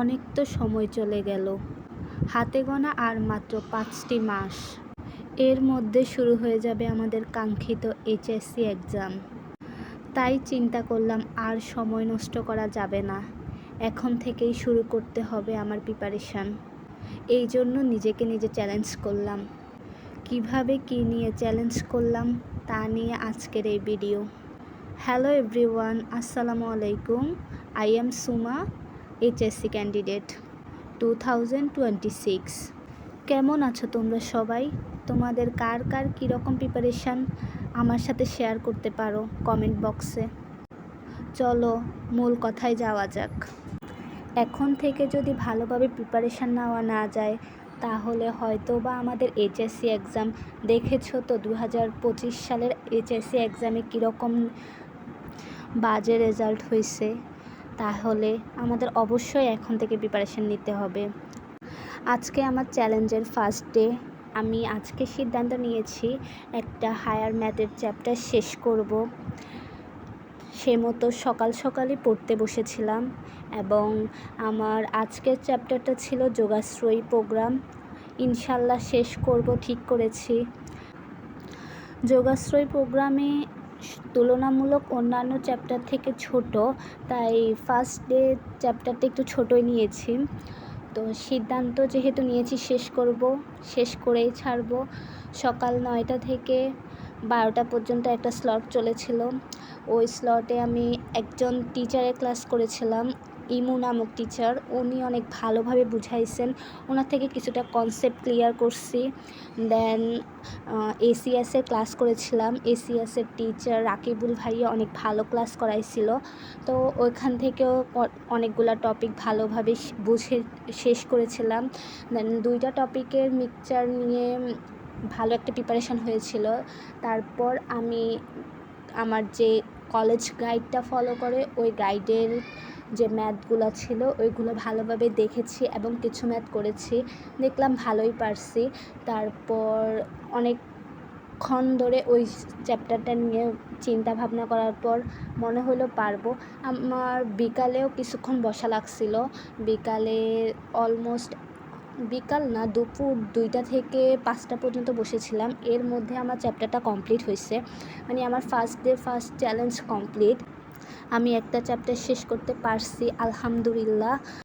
অনেক তো সময় চলে গেল। হাতে গোনা আর মাত্র পাঁচটি মাস। এর মধ্যে শুরু হয়ে যাবে আমাদের কাঙ্ক্ষিত এইচএসসি এক্সাম। তাই চিন্তা করলাম আর সময় নষ্ট করা যাবে না। এখন থেকেই শুরু করতে হবে আমার প্রিপারেশান এই জন্য নিজেকে নিজে চ্যালেঞ্জ করলাম। কীভাবে কী নিয়ে চ্যালেঞ্জ করলাম তা নিয়ে আজকের এই ভিডিও হ্যালো এভরিওয়ান আসসালামু আলাইকুম। I am Suma HSC candidate two thousand twenty six কেমন আছো তোমরা সবাই? তোমাদের কার কার কীরকম প্রিপারেশান আমার সাথে শেয়ার করতে পারো কমেন্ট বক্সে চলো মূল কথায় যাওয়া যাক। এখন থেকে যদি ভালোভাবে প্রিপারেশান নেওয়া না যায়, তাহলে হয়তো বা আমাদের এইচএসসি এক্সাম দেখেছ তো দু হাজার পঁচিশ সালের এইচএসসি এক্সামে কীরকম বাজে রেজাল্ট হয়েছে। তাহলে আমাদের অবশ্যই এখন থেকে প্রিপারেশান নিতে হবে। আজকে আমার চ্যালেঞ্জের ফার্স্ট ডে আমি আজকে সিদ্ধান্ত নিয়েছি একটা হায়ার ম্যাথের চ্যাপ্টার শেষ করব। সে মতো সকাল সকালই পড়তে বসেছিলাম এবং আমার আজকের চ্যাপ্টারটা ছিল যোগাশ্রয়ী প্রোগ্রাম ইনশাল্লাহ শেষ করব ঠিক করেছি। যোগাশ্রয় প্রোগ্রামে তুলনামূলক অন্যান্য চ্যাপ্টার থেকে ছোট, তাই ফার্স্ট ডে চ্যাপ্টারটা একটু ছোটোই নিয়েছি। তো সিদ্ধান্ত যেহেতু নিয়েছি, শেষ করব, শেষ করেই ছাড়ব। সকাল নয়টা থেকে বারোটা পর্যন্ত একটা স্লট চলেছিল। ওই স্লটে আমি একজন টিচারের ক্লাস করেছিলাম, ইমু নামক টিচার উনি অনেক ভালোভাবে বুঝাইছেন। ওনার থেকে কিছুটা কনসেপ্ট ক্লিয়ার করছি। দেন এসিএসের ক্লাস করেছিলাম। এসিএসের টিচার রাকিবুল ভাইয়া অনেক ভালো ক্লাস করাইছিল। তো ওইখান থেকেও অনেকগুলা টপিক ভালোভাবে বুঝে শেষ করেছিলাম। দেন দুইটা টপিকের মিক্সচার নিয়ে ভালো একটা প্রিপারেশান হয়েছিল। তারপর আমি আমার যে কলেজ গাইডটা ফলো করে, ওই গাইডের যে ম্যাথগুলো ছিল, ওইগুলো ভালোভাবে দেখেছি এবং কিছু ম্যাথ করেছি। দেখলাম ভালোই পারছি। তারপর অনেকক্ষণ ধরে ওই চ্যাপ্টারটা নিয়ে চিন্তা ভাবনা করার পর মনে হলো পারব। আমার বিকালেও কিছুক্ষণ বসা লাগছিল। বিকালে অলমোস্ট বিকাল না, দুপুর দুইটা থেকে পাঁচটা পর্যন্ত বসেছিলাম। এর মধ্যে আমার চ্যাপ্টারটা কমপ্লিট হয়েছে। মানে আমার first day first challenge complete আমি একটা চ্যাপ্টার শেষ করতে পারছি, আলহামদুলিল্লাহ।